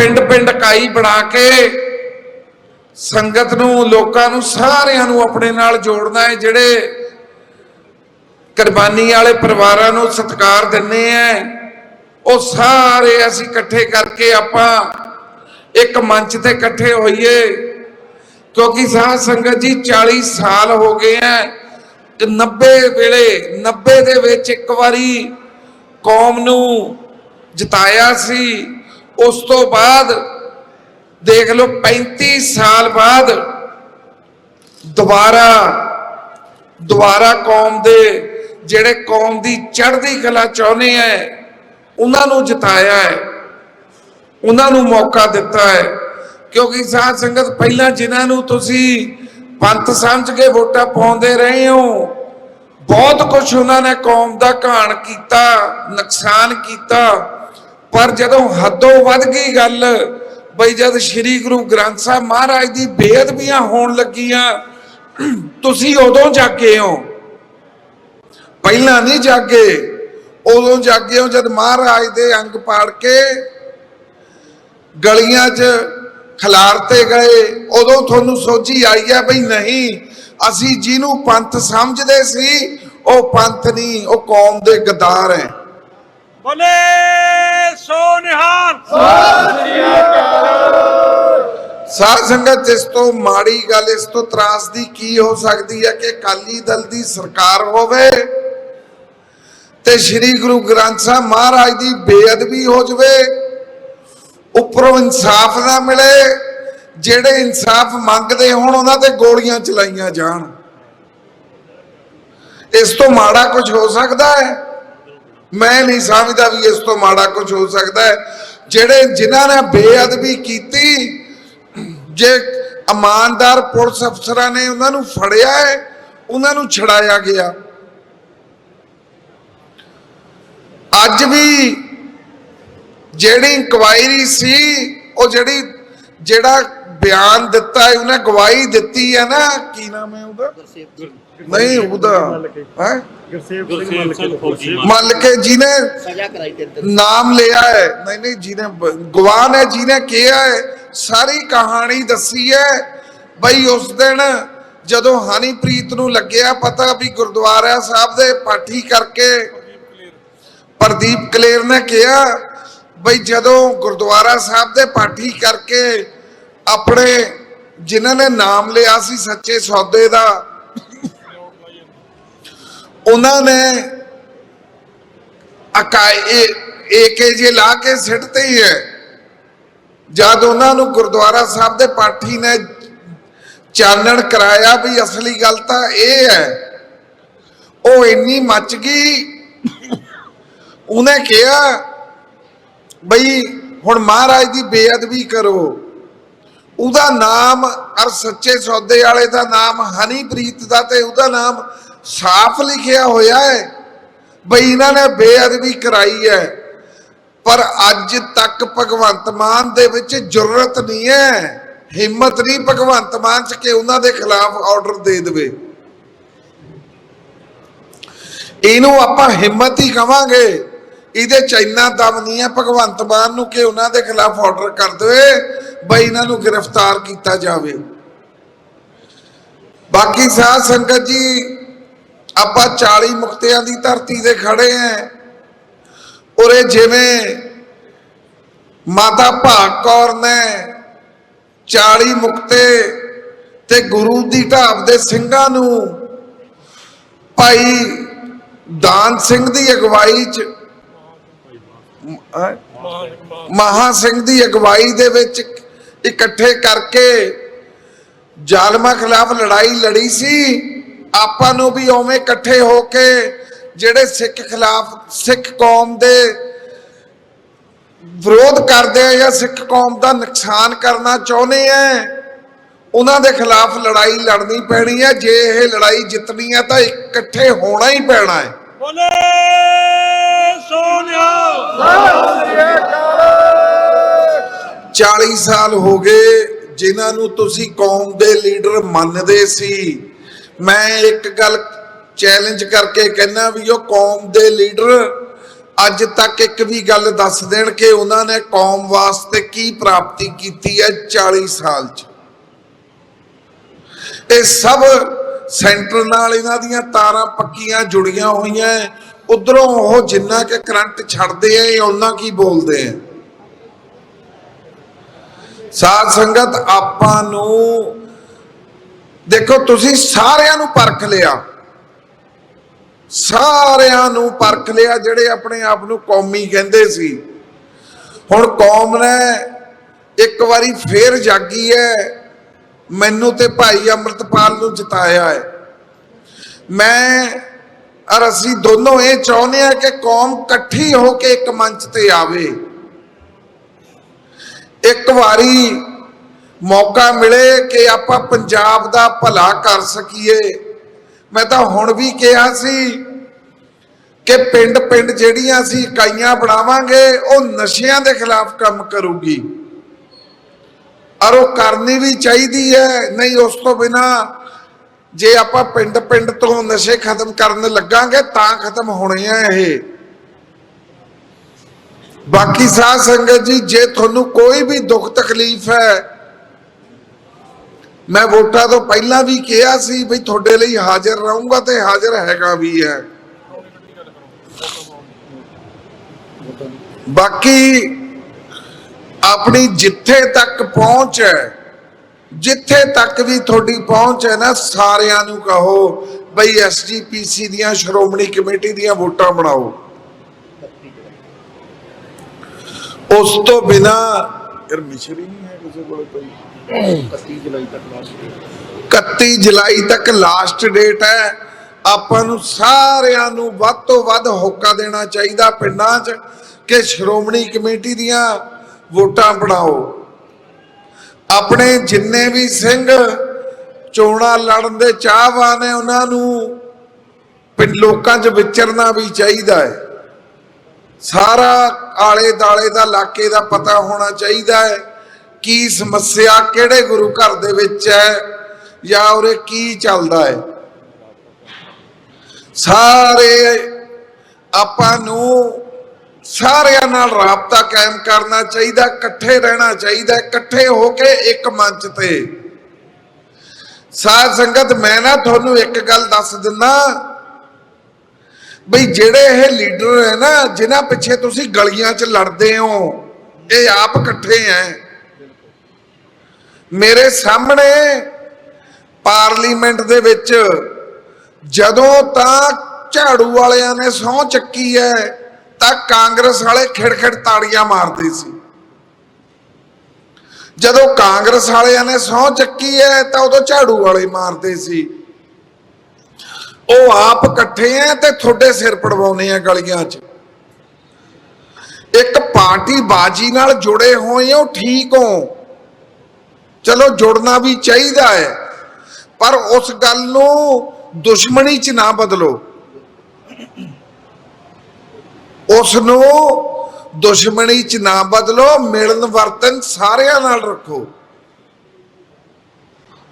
ਪਿੰਡ-ਪਿੰਡ ਇਕਾਈ ਬਣਾ ਕੇ ਸੰਗਤ ਨੂੰ, ਲੋਕਾਂ ਨੂੰ ਸਾਰਿਆਂ ਨੂੰ ਆਪਣੇ ਨਾਲ ਜੋੜਨਾ ਹੈ, ਜਿਹੜੇ ਕੁਰਬਾਨੀ ਵਾਲੇ ਪਰਿਵਾਰਾਂ ਨੂੰ ਸਤਿਕਾਰ ਦਿੰਨੇ ਆ। ਉਹ ਸਾਰੇ ਅਸੀਂ ਇਕੱਠੇ ਕਰਕੇ ਆਪਾਂ ਇੱਕ ਮੰਚ ਤੇ ਇਕੱਠੇ ਹੋਈਏ। ਕਿਉਂਕਿ ਸਾਧ ਸੰਗਤ ਜੀ 40 ਸਾਲ ਹੋ ਗਏ ਆ। ਤੇ 90 ਵੇਲੇ 90 ਦੇ ਵਿੱਚ ਇੱਕ ਵਾਰੀ ਕੌਮ ਨੂੰ ਜਿਤਾਇਆ ਸੀ। ਉਸ ਤੋਂ ਬਾਅਦ ਦੇਖ ਲਓ 35 ਸਾਲ ਬਾਅਦ ਦੁਬਾਰਾ ਦੁਬਾਰਾ ਕੌਮ ਦੇ ਜਿਹੜੇ ਕੌਮ ਦੀ ਚੜ੍ਹਦੀ ਕਲਾ ਚਾਹੁੰਦੇ ਆ, ਉਹਨਾਂ ਨੂੰ ਜਿਤਾਇਆ ਹੈ, ਉਹਨਾਂ ਨੂੰ ਮੌਕਾ ਦਿੱਤਾ ਹੈ। ਕਿਉਂਕਿ ਸਾਧ ਸੰਗਤ ਪਹਿਲਾਂ ਜਿਨ੍ਹਾਂ ਨੂੰ ਤੁਸੀਂ ਪੰਥ ਸਮਝ ਕੇ ਵੋਟਾਂ ਪਾਉਂਦੇ ਰਹੇ ਹੋ, ਬਹੁਤ ਕੁਝ ਉਹਨਾਂ ਨੇ ਕੌਮ ਦਾ ਘਾਣ ਕੀਤਾ, ਨੁਕਸਾਨ ਕੀਤਾ। ਪਰ ਜਦੋਂ ਹੱਦੋਂ ਵੱਧ ਗਈ ਗੱਲ, ਬਈ ਜਦ ਸ੍ਰੀ ਗੁਰੂ ਗ੍ਰੰਥ ਸਾਹਿਬ ਮਹਾਰਾਜ ਦੀ ਬੇਅਦਬੀਆਂ ਹੋਣ ਲੱਗੀਆਂ, ਤੁਸੀਂ ਉਦੋਂ ਜਾਗੇ ਹੋ। ਪਹਿਲਾਂ ਨਹੀਂ ਜਾਗੇ, ਉਦੋਂ ਜਾਗੇ ਹੋ ਜਦ ਮਹਾਰਾਜ ਦੇ ਅੰਗ ਪਾੜ ਕੇ ਗਲੀਆਂ 'ਚ ਖਿਲਾਰਤੇ ਗਏ, ਉਦੋਂ ਤੁਹਾਨੂੰ ਸੋਝੀ ਆਈ ਹੈ ਬਈ ਨਹੀਂ, ਅਸੀਂ ਜਿਹਨੂੰ ਪੰਥ ਸਮਝਦੇ ਸੀ, ਉਹ ਪੰਥ ਨਹੀਂ, ਉਹ ਕੌਮ ਦੇ ਗਦਾਰ ਹੈ। ਬੋਲੇ, ਸੋ ਨਿਹਾਲ। ਸਾਧ ਸੰਗਤ, ਇਸ ਤੋਂ ਮਾੜੀ ਗੱਲ, ਇਸ ਤੋਂ ਤਰਾਸਦੀ ਕੀ ਹੋ ਸਕਦੀ ਹੈ ਕਿ ਅਕਾਲੀ ਦਲ ਦੀ ਸਰਕਾਰ ਹੋਵੇ ਤੇ ਸ੍ਰੀ ਗੁਰੂ ਗ੍ਰੰਥ ਸਾਹਿਬ ਮਹਾਰਾਜ ਦੀ ਬੇਅਦਬੀ ਹੋ ਜਾਵੇ, ਉੱਪਰੋਂ ਇਨਸਾਫ ਨਾ ਮਿਲੇ, ਜਿਹੜੇ ਇਨਸਾਫ ਮੰਗਦੇ ਹੋਣ, ਉਹਨਾਂ ਤੇ ਗੋਲੀਆਂ ਚਲਾਈਆਂ ਜਾਣ। ਇਸ ਤੋਂ ਮਾੜਾ ਕੁਝ ਹੋ ਸਕਦਾ ਹੈ? ਮੈਂ ਨਹੀਂ ਸਮਝਦਾ ਵੀ ਇਸ ਤੋਂ ਮਾੜਾ ਕੁਝ ਹੋ ਸਕਦਾ ਹੈ। ਜਿਹੜੇ ਜਿਨ੍ਹਾਂ ਨੇ ਬੇਅਦਬੀ ਕੀਤੀ, ਜੇ ਇਮਾਨਦਾਰ ਪੁਲਿਸ ਅਫਸਰਾਂ ਨੇ ਉਹਨਾਂ ਨੂੰ ਫੜਿਆ ਹੈ, ਉਹਨਾਂ ਨੂੰ ਛੜਾਇਆ ਗਿਆ। ਅੱਜ ਵੀ ਜਿਹੜੀ ਇਨਕੁਆਇਰੀ ਸੀ, ਉਹ ਜਿਹੜੀ ਜਿਹੜਾ ਬਿਆਨ ਦਿੱਤਾ ਹੈ, ਉਹਨੇ ਗਵਾਹੀ ਦਿੱਤੀ ਹੈ ਨਾ। ਕੀ ਨਾਮ ਹੈ ਉਹਦਾ? ਨਹੀਂ, ਉਹਦਾ, ਹੈ? ਮੰਨ ਕੇ ਜਿਹਨੇ ਨਾਮ ਲਿਆ ਹੈ। ਨਹੀਂ ਨਹੀਂ ਜਿਹਨੇ ਬ- ਗਵਾਹ ਜਿਹਨੇ ਕਿਹਾ ਹੈ। ਸਾਰੀ ਕਹਾਣੀ ਦੱਸੀ ਹੈ। ਬਈ, ਉਸ ਦਿਨ ਜਦੋਂ ਹਨੀਪ੍ਰੀਤ ਨੂੰ ਲੱਗਿਆ ਪਤਾ ਵੀ ਗੁਰਦੁਆਰਾ ਸਾਹਿਬ ਦੇ ਪਾਠੀ ਕਰਕੇ ਪ੍ਰਦੀਪ ਕਲੇਰ ਨੇ ਕਿਹਾ, ਬਈ ਜਦੋਂ ਗੁਰਦੁਆਰਾ ਸਾਹਿਬ ਦੇ ਪਾਠੀ ਕਰਕੇ ਆਪਣੇ ਜਿਨ੍ਹਾਂ ਨੇ ਨਾਮ ਲਿਆ ਸੀ ਸੱਚੇ ਸੌਦੇ ਦਾ, ਉਹਨਾਂ ਨੇ ਅਕਾਏ ਏਕੇ ਜੇ ਲਾ ਕੇ ਸਿੱਟਦੇ ਹੀ ਹੈ। ਜਦ ਉਹਨਾਂ ਨੂੰ ਗੁਰਦੁਆਰਾ ਸਾਹਿਬ ਦੇ ਪਾਠੀ ਨੇ ਚਾਨਣ ਕਰਾਇਆ ਵੀ ਅਸਲੀ ਗੱਲ ਤਾਂ ਇਹ ਹੈ, ਉਹ ਇੰਨੀ ਮੱਚ ਗਈ। ਉਹਨੇ ਕਿਹਾ, ਬਈ ਹੁਣ ਮਹਾਰਾਜ ਦੀ ਬੇਅਦਬੀ ਕਰੋ। ਉਹਦਾ ਨਾਮ ਅਰ ਸੱਚੇ ਸੌਦੇ ਵਾਲੇ ਦਾ ਨਾਮ, ਹਨੀਪ੍ਰੀਤ ਦਾ ਤੇ ਉਹਦਾ ਨਾਮ ਸਾਫ਼ ਲਿਖਿਆ ਹੋਇਆ ਹੈ। ਬਈ ਇਹਨਾਂ ਨੇ ਬੇਅਦਬੀ ਕਰਾਈ ਹੈ। ਪਰ ਅੱਜ ਤੱਕ ਭਗਵੰਤ ਮਾਨ ਦੇ ਵਿੱਚ ਜੁਰਤ ਨਹੀਂ ਹੈ। ਹਿੰਮਤ ਨਹੀਂ ਭਗਵੰਤ ਮਾਨ ਚ ਕਿ ਉਹਨਾਂ ਦੇ ਖਿਲਾਫ ਆਰਡਰ ਦੇ ਦੇਵੇ। ਇਹਨੂੰ ਆਪਾਂ ਹਿੰਮਤ ਹੀ ਕਵਾਂਗੇ। ਇਹਦੇ ਚ ਇੰਨਾ ਦਮ ਨਹੀਂ ਹੈ ਭਗਵੰਤ ਮਾਨ ਨੂੰ ਕਿ ਉਹਨਾਂ ਦੇ ਖਿਲਾਫ ਆਰਡਰ ਕਰ ਦੇਵੇ। ਬਈ ਇਹਨਾਂ ਨੂੰ ਗ੍ਰਿਫਤਾਰ ਕੀਤਾ ਜਾਵੇ। ਬਾਕੀ ਸਾਧ ਸੰਗਤ ਜੀ ਆਪਾਂ 40 ਮੁਕਤਿਆਂ ਦੀ ਧਰਤੀ ਤੇ ਖੜੇ ਆਂ। ਉਰੇ ਜਿਵੇਂ ਮਾਤਾ ਭਾਗ ਕੌਰ ਨੇ 40 ਮੁਕਤੇ ਤੇ ਗੁਰੂ ਦੀ ਢਾਬ ਦੇ ਸਿੰਘਾਂ ਨੂੰ ਭਾਈ ਦਾਨ ਸਿੰਘ ਦੀ ਅਗਵਾਈ ਚ ਮਹਾ ਸਿੰਘ ਦੀ ਅਗਵਾਈ ਦੇ ਵਿੱਚ ਇਕੱਠੇ ਕਰਕੇ ਜ਼ਾਲਮਾਂ ਖਿਲਾਫ ਲੜਾਈ ਲੜੀ ਸੀ। ਆਪਾਂ ਨੂੰ ਵੀ ਉਵੇਂ ਇਕੱਠੇ ਹੋ ਕੇ ਜਿਹੜੇ ਸਿੱਖ ਖਿਲਾਫ ਸਿੱਖ ਕੌਮ ਦੇ ਵਿਰੋਧ ਕਰਦੇ ਆ ਜਾਂ ਸਿੱਖ ਕੌਮ ਦਾ ਨੁਕਸਾਨ ਕਰਨਾ ਚਾਹੁੰਦੇ ਆ ਉਹਨਾਂ ਦੇ ਖਿਲਾਫ ਲੜਾਈ ਲੜਨੀ ਪੈਣੀ ਹੈ ਜੇ ਇਹ ਲੜਾਈ ਜਿੱਤਣੀ ਹੈ ਤਾਂ ਇਕੱਠੇ ਹੋਣਾ ਹੀ ਪੈਣਾ ਹੈ। ਬੋਲੇ ਸੋ ਨਿਹਾਲ 40 ਸਾਲ ਹੋ ਗਏ ਜਿਨ੍ਹਾਂ ਨੂੰ ਤੁਸੀਂ ਕੌਮ ਦੇ ਲੀਡਰ ਮੰਨਦੇ ਸੀ। ਮੈਂ ਇੱਕ ਗੱਲ ਚੈਲੰਜ ਕਰਕੇ ਕਹਿੰਦਾ ਵੀ ਉਹ ਕੌਮ ਦੇ ਲੀਡਰ ਅੱਜ ਤੱਕ ਇੱਕ ਵੀ ਗੱਲ ਦੱਸ ਦੇਣ ਕਿ ਉਹਨਾਂ ਨੇ ਕੌਮ ਵਾਸਤੇ ਕੀ ਪ੍ਰਾਪਤੀ ਕੀਤੀ ਹੈ 40 ਸਾਲ 'ਚ। ਇਹ ਸਭ ਸੈਂਟਰ ਨਾਲ ਇਹਨਾਂ ਦੀਆਂ ਤਾਰਾਂ ਪੱਕੀਆਂ ਜੁੜੀਆਂ ਹੋਈਆਂ ਉਧਰੋਂ ਉਹ ਜਿੰਨਾ ਕਿ ਕਰੰਟ ਛੱਡਦੇ ਆ, ਇਹ ਉਹਨਾਂ ਕੀ ਬੋਲਦੇ ਆ? ਸਾਧ ਸੰਗਤ, ਆਪਾਂ ਨੂੰ ਦੇਖੋ, ਤੁਸੀਂ ਸਾਰਿਆਂ ਨੂੰ ਪਰਖ ਲਿਆ। ਸਾਰਿਆਂ ਨੂੰ ਪਰਖ ਲਿਆ ਜਿਹੜੇ ਆਪਣੇ ਆਪ ਨੂੰ ਕੌਮੀ ਕਹਿੰਦੇ ਸੀ। ਹੁਣ ਕੌਮ ਨੇ ਇੱਕ ਵਾਰੀ ਫੇਰ ਜਾਗੀ ਹੈ। ਮੈਨੂੰ ਤੇ ਭਾਈ ਅੰਮ੍ਰਿਤਪਾਲ ਨੂੰ ਜਿਤਾਇਆ ਹੈ। ਮੈਂ, ਔਰ ਅਸੀਂ ਦੋਨੋਂ ਇਹ ਚਾਹੁੰਦੇ ਆ ਕਿ ਕੌਮ ਇਕੱਠੀ ਹੋ ਕੇ ਇੱਕ ਮੰਚ ਤੇ ਆਵੇ। ਇੱਕ ਵਾਰੀ ਮੌਕਾ ਮਿਲੇ ਕਿ ਆਪਾਂ ਪੰਜਾਬ ਦਾ ਭਲਾ ਕਰ ਸਕੀਏ। ਮੈਂ ਤਾਂ ਹੁਣ ਵੀ ਕਿਹਾ ਸੀ ਕਿ ਪਿੰਡ ਪਿੰਡ ਜਿਹੜੀਆਂ ਅਸੀਂ ਇਕਾਈਆਂ ਬਣਾਵਾਂਗੇ, ਉਹ ਨਸ਼ਿਆਂ ਦੇ ਖਿਲਾਫ ਕੰਮ ਕਰੂਗੀ। ਔਰ ਉਹ ਕਰਨੀ ਵੀ ਚਾਹੀਦੀ ਹੈ, ਨਹੀਂ ਉਸ ਤੋਂ ਬਿਨਾ ਜੇ ਆਪਾਂ ਪਿੰਡ ਪਿੰਡ ਤੋਂ ਨਸ਼ੇ ਖਤਮ ਕਰਨ ਲੱਗਾਂਗੇ, ਤਾਂ ਖਤਮ ਹੋਣੇ ਆ ਇਹ। ਬਾਕੀ ਸਾਧ ਸੰਗਤ ਜੀ, ਜੇ ਤੁਹਾਨੂੰ ਕੋਈ ਵੀ ਦੁੱਖ ਤਕਲੀਫ ਹੈ, ਮੈਂ ਵੋਟਾਂ ਤੋਂ ਪਹਿਲਾਂ ਵੀ ਕਿਹਾ ਸੀ ਵੀ ਤੁਹਾਡੇ ਲਈ ਹਾਜ਼ਰ ਰਹੂੰਗਾ ਤੇ ਹਾਜ਼ਰ ਹੈਗਾ ਵੀ ਹੈ। ਬਾਕੀ ਆਪਣੀ ਜਿੱਥੇ ਤੱਕ ਪਹੁੰਚ ਹੈ, ਜਿੱਥੇ ਤੱਕ ਵੀ ਤੁਹਾਡੀ ਪਹੁੰਚ ਹੈ ਨਾ, ਸਾਰਿਆਂ ਨੂੰ ਕਹੋ, ਬਈ ਐਸਜੀਪੀਸੀ ਦੀਆਂ ਸ਼੍ਰੋਮਣੀ ਕਮੇਟੀ ਦੀਆਂ ਵੋਟਾਂ ਬਣਾਓ। ਉਸ ਤੋਂ ਬਿਨਾ ਯਾਰ ਮਿਸ਼ਰੀ ਨਹੀਂ ਹੈ ਕਿਸੇ ਕੋਲ ਕੋਈ। 31 ਜੁਲਾਈ ਤੱਕ ਲਾਸਟ 31 ਜੁਲਾਈ ਤੱਕ ਲਾਸਟ ਡੇਟ ਹੈ। ਆਪਾਂ ਨੂੰ ਸਾਰਿਆਂ ਨੂੰ ਵੱਧ ਤੋਂ ਵੱਧ ਹੋਕਾ ਦੇਣਾ ਚਾਹੀਦਾ ਪਿੰਡਾਂ 'ਚ ਕਿ ਸ਼੍ਰੋਮਣੀ ਕਮੇਟੀ ਦੀਆਂ ਵੋਟਾਂ ਬਣਾਓ। ਆਪਣੇ ਜਿੰਨੇ ਵੀ ਸਿੰਘ ਚੋਣਾਂ ਲੜਨ ਦੇ ਚਾਹਵਾਨ ਨੇ ਉਹਨਾਂ ਨੂੰ ਪਿੰਡ ਲੋਕਾਂ 'ਚ ਵਿਚਰਨਾ ਵੀ ਚਾਹੀਦਾ ਹੈ। ਸਾਰਾ ਆਲੇ ਦਾਲੇ ਦਾ ਇਲਾਕੇ ਦਾ ਪਤਾ ਹੋਣਾ ਚਾਹੀਦਾ ਹੈ ਕੀ ਸਮੱਸਿਆ ਕਿਹੜੇ ਗੁਰੂ ਘਰ ਦੇ ਵਿੱਚ ਹੈ ਜਾਂ ਉਰੇ ਕੀ ਚੱਲਦਾ ਹੈ। ਸਾਰੇ ਆਪਾਂ ਨੂੰ ਸਾਰਿਆਂ ਨਾਲ ਰਾਬਤਾ ਕਾਇਮ ਕਰਨਾ ਚਾਹੀਦਾ, ਇਕੱਠੇ ਰਹਿਣਾ ਚਾਹੀਦਾ, ਇਕੱਠੇ ਹੋ ਕੇ ਇੱਕ ਮੰਚ ਤੇ। ਸਾਧ ਸੰਗਤ, ਮੈਂ ਨਾ ਤੁਹਾਨੂੰ ਇੱਕ ਗੱਲ ਦੱਸ ਦਿੰਦਾ। ਬਈ ਜਿਹੜੇ ਇਹ ਲੀਡਰ ਹੈ ਨਾ, ਜਿਨ੍ਹਾਂ ਪਿੱਛੇ ਤੁਸੀਂ ਗਲੀਆਂ 'ਚ ਲੜਦੇ ਹੋ, ਇਹ ਆਪ ਇਕੱਠੇ ਐ। ਮੇਰੇ ਸਾਹਮਣੇ ਪਾਰਲੀਮੈਂਟ ਦੇ ਵਿੱਚ ਜਦੋਂ ਤਾਂ ਝਾੜੂ ਵਾਲਿਆਂ ਨੇ ਸਹੁੰ ਚੱਕੀ ਹੈ ਤਾਂ ਕਾਂਗਰਸ ਵਾਲੇ ਖਿੜਖਿੜ ਤਾੜੀਆਂ ਮਾਰਦੇ ਸੀ। ਜਦੋਂ ਕਾਂਗਰਸ ਵਾਲਿਆਂ ਨੇ ਸਹੁੰ ਚੱਕੀ ਹੈ ਤਾਂ ਉਦੋਂ ਝਾੜੂ ਵਾਲੇ ਮਾਰਦੇ ਸੀ। ਉਹ ਆਪ ਇਕੱਠੇ ਆ ਤੇ ਤੁਹਾਡੇ ਸਿਰ ਪੜਵਾਉਨੇ ਆ ਗਲੀਆਂ 'ਚ। ਇੱਕ ਪਾਰਟੀ ਬਾਜੀ ਨਾਲ ਜੁੜੇ ਹੋਏ ਹੋ, ਠੀਕ ਹੋ। ਚਲੋ ਜੁੜਨਾ ਵੀ ਚਾਹੀਦਾ ਹੈ ਪਰ ਉਸ ਗੱਲ ਨੂੰ ਦੁਸ਼ਮਣੀ 'ਚ ਨਾ ਬਦਲੋ। ਉਸ ਨੂੰ ਦੁਸ਼ਮਣੀ 'ਚ ਨਾ ਬਦਲੋ ਮਿਲਨ ਵਰਤਨ ਸਾਰਿਆਂ ਨਾਲ ਰੱਖੋ।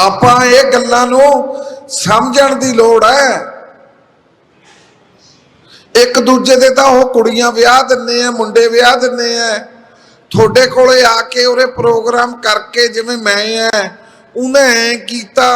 ਆਪਾਂ ਇਹ ਗੱਲਾਂ ਨੂੰ ਸਮਝਣ ਦੀ ਲੋੜ ਹੈ। ਇੱਕ ਦੂਜੇ ਦੇ ਤਾਂ ਉਹ ਕੁੜੀਆਂ ਵਿਆਹ ਦਿੰਨੇ ਆ, ਮੁੰਡੇ ਵਿਆਹ ਦਿੰਨੇ ਆ। ਤੁਹਾਡੇ ਕੋਲੇ ਆ ਕੇ ਉਹਰੇ ਪ੍ਰੋਗਰਾਮ ਕਰਕੇ ਜਿਵੇਂ ਮੈਂ ਐ ਉਹਨੇ ਐ ਕੀਤਾ,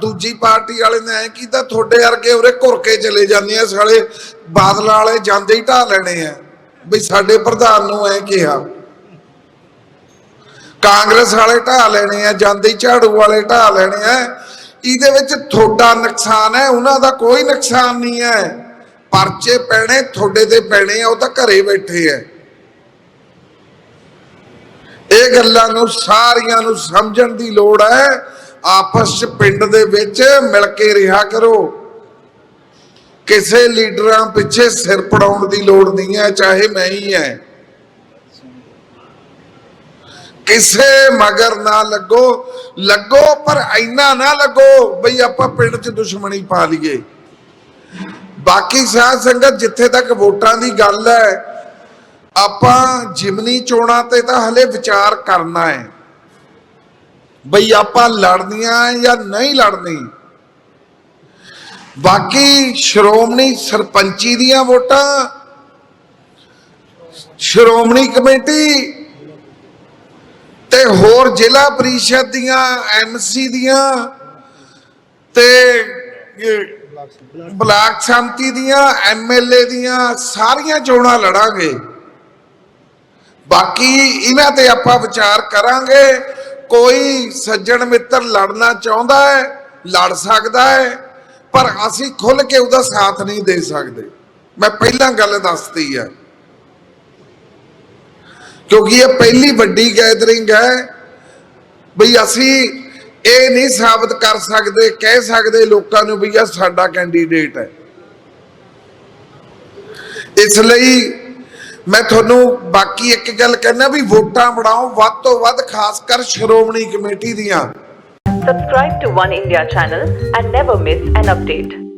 ਦੂਜੀ ਪਾਰਟੀ ਵਾਲੇ ਨੇ ਐ ਕੀਤਾ, ਤੁਹਾਡੇ ਵਰਗੇ ਉਹਰੇ ਘੁਰ ਕੇ ਚਲੇ ਜਾਂਦੇ ਆ, ਸਾਲੇ ਬਾਦਲਾਂ ਵਾਲੇ ਜਾਂਦੇ ਹੀ ਢਾ ਲੈਣੇ ਆ। ਬਈ ਸਾਡੇ ਪ੍ਰਧਾਨ ਨੂੰ ਐ ਕਿਹਾ। ਕਾਂਗਰਸ ਵਾਲੇ ਢਾ ਲੈਣੇ ਆ ਜਾਂਦੇ ਹੀ ਝਾੜੂ ਵਾਲੇ ਢਾ ਲੈਣੇ ਆ ਇਹਦੇ ਵਿੱਚ ਤੁਹਾਡਾ ਨੁਕਸਾਨ ਹੈ, ਉਹਨਾਂ ਦਾ ਕੋਈ ਨੁਕਸਾਨ ਨਹੀਂ ਹੈ। ਪਰਚੇ ਪੈਣੇ, ਤੁਹਾਡੇ ਤੇ ਪੈਣੇ ਆ, ਉਹ ਤਾਂ ਘਰੇ ਬੈਠੇ ਆ। ਇਹ ਗੱਲਾਂ ਨੂੰ ਸਾਰੀਆਂ ਨੂੰ ਸਮਝਣ ਦੀ ਲੋੜ ਹੈ। ਆਪਸ ਚ ਪਿੰਡ ਦੇ ਵਿੱਚ ਮਿਲ ਕੇ ਰਿਹਾ ਕਰੋ। ਕਿਸੇ ਲੀਡਰਾਂ ਪਿੱਛੇ ਸਿਰ ਪੜਾਉਣ ਦੀ ਲੋੜ ਨਹੀਂ ਹੈ, ਚਾਹੇ ਮੈਂ ਹੀ ਹੈ। ਕਿਸੇ ਮਗਰ ਨਾ ਲੱਗੋ। ਲੱਗੋ, ਪਰ ਇੰਨਾ ਨਾ ਲੱਗੋ ਬਈ ਆਪਾਂ ਪਿੰਡ 'ਚ ਦੁਸ਼ਮਣੀ ਪਾ ਲਈਏ। ਬਾਕੀ ਸਾਧ ਸੰਗਤ, ਜਿੱਥੇ ਤੱਕ ਵੋਟਾਂ ਦੀ ਗੱਲ ਹੈ, ਆਪਾਂ ਜਿਮਨੀ ਚੋਣਾਂ ਤੇ ਤਾਂ ਹਲੇ ਵਿਚਾਰ ਕਰਨਾ ਹੈ। ਬਈ ਆਪਾਂ ਲੜਨੀਆਂ ਜਾਂ ਨਹੀਂ ਲੜਨੀ। ਬਾਕੀ ਸ਼੍ਰੋਮਣੀ ਸਰਪੰਚੀ ਦੀਆਂ ਵੋਟਾਂ, ਸ਼੍ਰੋਮਣੀ ਕਮੇਟੀ ਤੇ ਹੋਰ ਜ਼ਿਲ੍ਹਾ ਪ੍ਰੀਸ਼ਦ ਦੀਆਂ, ਐਮਸੀ ਦੀਆਂ ਤੇ ਬਲਾਕ ਸੰਮਤੀ ਦੀਆਂ, ਐਮਐਲਏ ਦੀਆਂ, ਸਾਰੀਆਂ ਚੋਣਾਂ ਲੜਾਂਗੇ। ਬਾਕੀ ਇਹਨਾਂ ਤੇ ਆਪਾਂ ਵਿਚਾਰ ਕਰਾਂਗੇ। ਕੋਈ ਸੱਜਣ ਮਿੱਤਰ ਲੜਨਾ ਚਾਹੁੰਦਾ ਹੈ, ਲੜ ਸਕਦਾ ਹੈ, ਪਰ ਅਸੀਂ ਖੁੱਲ ਕੇ ਉਹਦਾ ਸਾਥ ਨਹੀਂ ਦੇ ਸਕਦੇ। ਮੈਂ ਪਹਿਲਾਂ ਗੱਲ ਦੱਸਤੀ ਹੈ। ਕਿਉਂਕਿ ਇਹ ਪਹਿਲੀ ਵੱਡੀ ਗੈਦਰਿੰਗ ਹੈ। ਬਈ ਅਸੀਂ ਇਹ ਨਹੀਂ ਸਾਬਤ ਕਰ ਸਕਦੇ, ਕਹਿ ਸਕਦੇ ਲੋਕਾਂ ਨੂੰ ਵੀ ਇਹ ਸਾਡਾ ਕੈਂਡੀਡੇਟ ਹੈ। ਇਸ ਲਈ ਮੈਂ ਤੁਹਾਨੂੰ ਬਾਕੀ ਇੱਕ ਗੱਲ ਕਹਿਣਾ ਵੀ ਵੋਟਾਂ ਬਣਾਓ, ਵੱਧ ਤੋਂ ਵੱਧ ਖਾਸ ਕਰ ਸ਼੍ਰੋਮਣੀ ਕਮੇਟੀ ਦੀਆਂ। Subscribe to One India channel and never miss an update.